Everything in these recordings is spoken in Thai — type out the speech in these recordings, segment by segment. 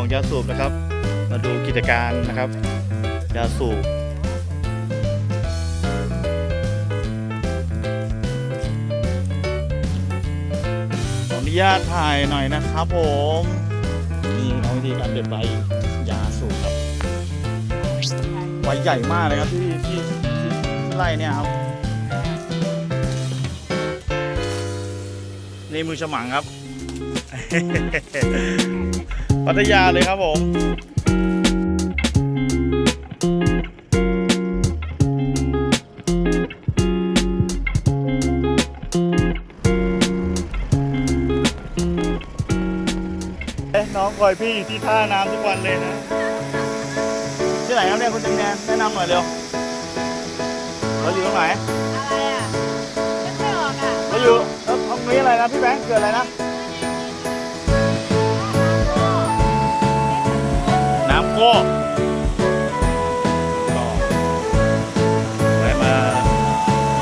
ของยาสูบนะครับ มาดูกิจการนะครับยาสูบขออนุญาตถ่ายหน่อยนะครับผมนี่เอาวิธีการเด็ดใบยาสูบครับใบใหญ่มากเลยครับที่ที่ที่ไร่เนี่ยครับนี่มือฉมังครับ พัทยาเลยครับผมเอ๊ะน้องคอยพี่อยู่ที่ท่าน้ำทุกวันเลยนะที่ไหนครับเนี่ยคุณจังแนนแนะนำหน่อยเร็วเราอยู่ตรงไหนอะไรอะนึกไม่ออกอะเราอยู่เอ้าตรงนี้อะไรนะพี่แบงค์เกิดอะไรนะ โคกก็ไปมา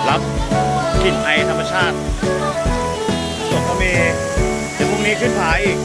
รับกลิ่นไอธรรมชาติส่วนก็มีเดี๋ยวพรุ่งนี้ขึ้นผาอีก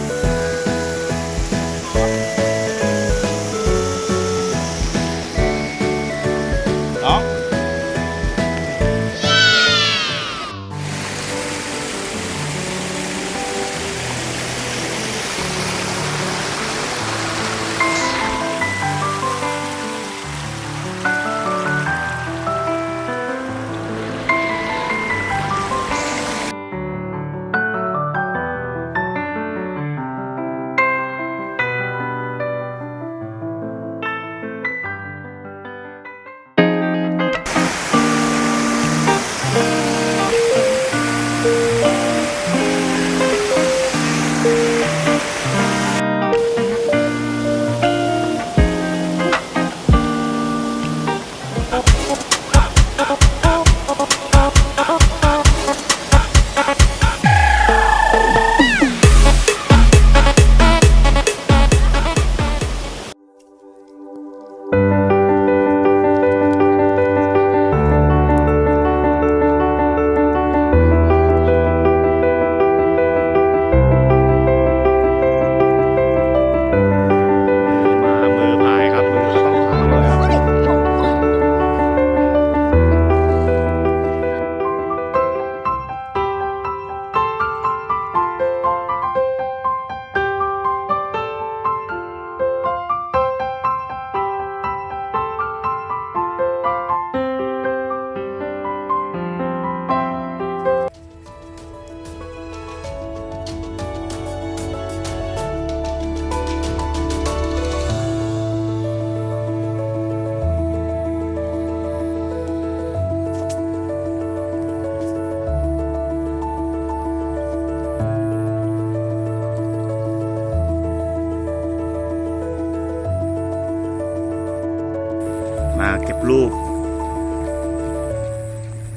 รูป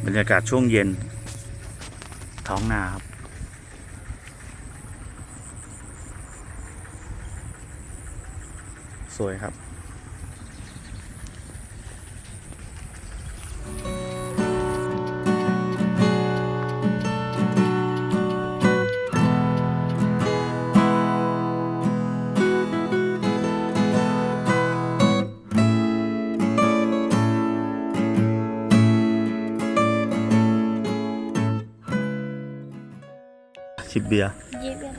บรรยากาศช่วงเย็น ท้องนาครับ สวยครับ ชิบเบียร์ยิบยัง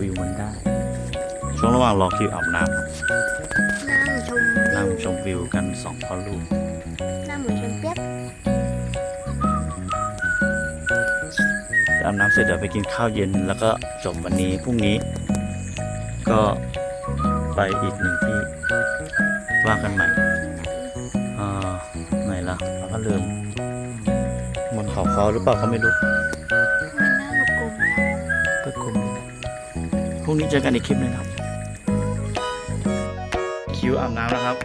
วิวมันได้ ช่วงระหว่างรอคิวอาบน้ำครับนั่งชมนั่งชมวิวกันสองพ่อลูกนั่งเหมือนเป็นเปี๊ยกอาบน้ำเสร็จเดี๋ยวไปกินข้าวเย็นแล้วก็จบวันนี้พรุ่งนี้ ก็ไปอีกหนึ่งที่ว่ากันใหม่อ่าไหนล่ะเราก็ลืมบนเขาเขาหรือเปล่าเขาไม่รู้ พรุ่งนี้เจอกันอีกคลิปหนึงครับ คิวอาบน้ำแล้วครับ